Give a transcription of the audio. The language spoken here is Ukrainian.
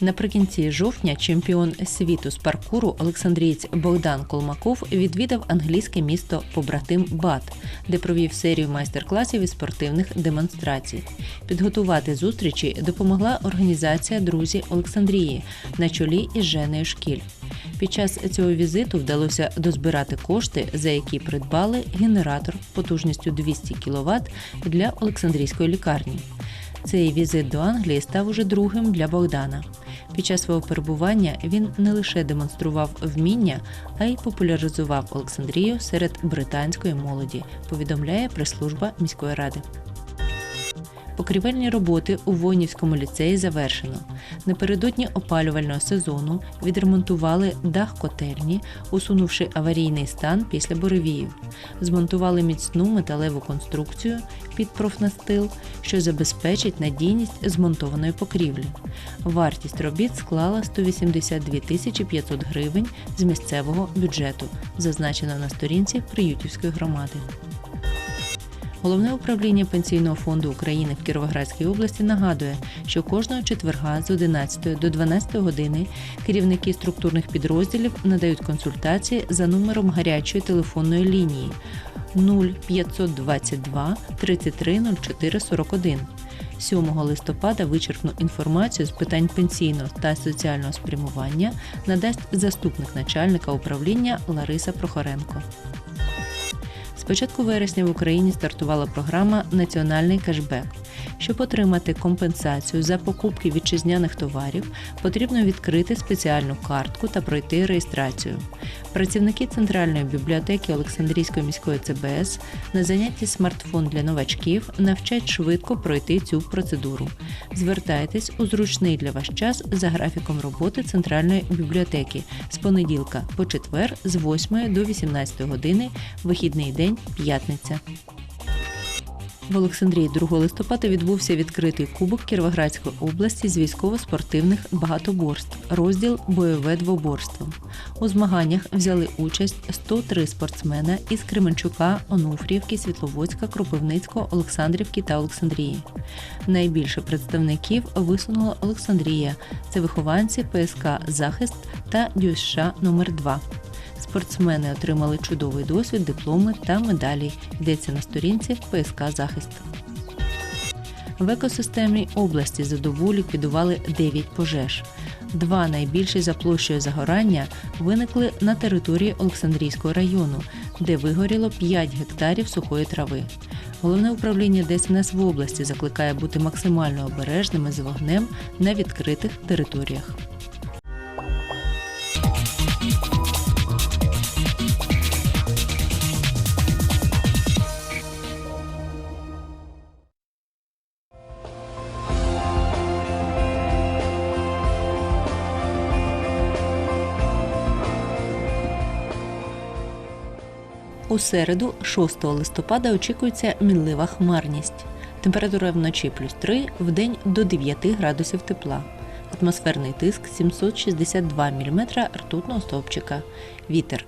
Наприкінці жовтня чемпіон світу з паркуру Олександрієць Богдан Колмаков відвідав англійське місто побратим Бат, де провів серію майстер-класів і спортивних демонстрацій. Підготувати зустрічі допомогла організація Друзі Олександрії на чолі із Женею Шкіль. Під час цього візиту вдалося дозбирати кошти, за які придбали генератор потужністю 200 кВт для Олександрійської лікарні. Цей візит до Англії став уже другим для Богдана. Під час свого перебування він не лише демонстрував вміння, а й популяризував Олександрію серед британської молоді, повідомляє прес-служба міської ради. Покрівельні роботи у Войнівському ліцеї завершено. Напередодні опалювального сезону відремонтували дах котельні, усунувши аварійний стан після буревіїв. Змонтували міцну металеву конструкцію під профнастил, що забезпечить надійність змонтованої покрівлі. Вартість робіт склала 182 тисячі 500 гривень з місцевого бюджету, зазначено на сторінці Приютівської громади. Головне управління Пенсійного фонду України в Кіровоградській області нагадує, що кожного четверга з 11 до 12 години керівники структурних підрозділів надають консультації за номером гарячої телефонної лінії 0522 33 04 41. 7 листопада вичерпну інформацію з питань пенсійного та соціального спрямування надасть заступник начальника управління Лариса Прохоренко. Початку вересня в Україні стартувала програма Національний кешбек. Щоб отримати компенсацію за покупки вітчизняних товарів, потрібно відкрити спеціальну картку та пройти реєстрацію. Працівники Центральної бібліотеки Олександрійської міської ЦБС на занятті смартфон для новачків навчать швидко пройти цю процедуру. Звертайтесь у зручний для вас час за графіком роботи Центральної бібліотеки з понеділка по четвер з 8 до 18 години, вихідний день п'ятниця. В Олександрії 2 листопада відбувся відкритий кубок Кіровоградської області з військово-спортивних багатоборств, розділ бойове двоборство. У змаганнях взяли участь 103 спортсмена із Кременчука, Онуфрівки, Світловодська, Кропивницького, Олександрівки та Олександрії. Найбільше представників висунула Олександрія. Це вихованці ПСК Захист та ДЮСШ номер 2 Спортсмени отримали чудовий досвід, дипломи та медалі. Йдеться на сторінці ПСК Захист. В екосистемі області за добу ліквідували 9 пожеж. Два найбільші за площею загорання виникли на території Олександрійського району, де вигоріло 5 гектарів сухої трави. Головне управління ДСНС в області закликає бути максимально обережними з вогнем на відкритих територіях. У середу, 6 листопада, очікується мінлива хмарність. Температура вночі плюс 3, в день до 9 градусів тепла. Атмосферний тиск 762 мм ртутного стовпчика. Вітер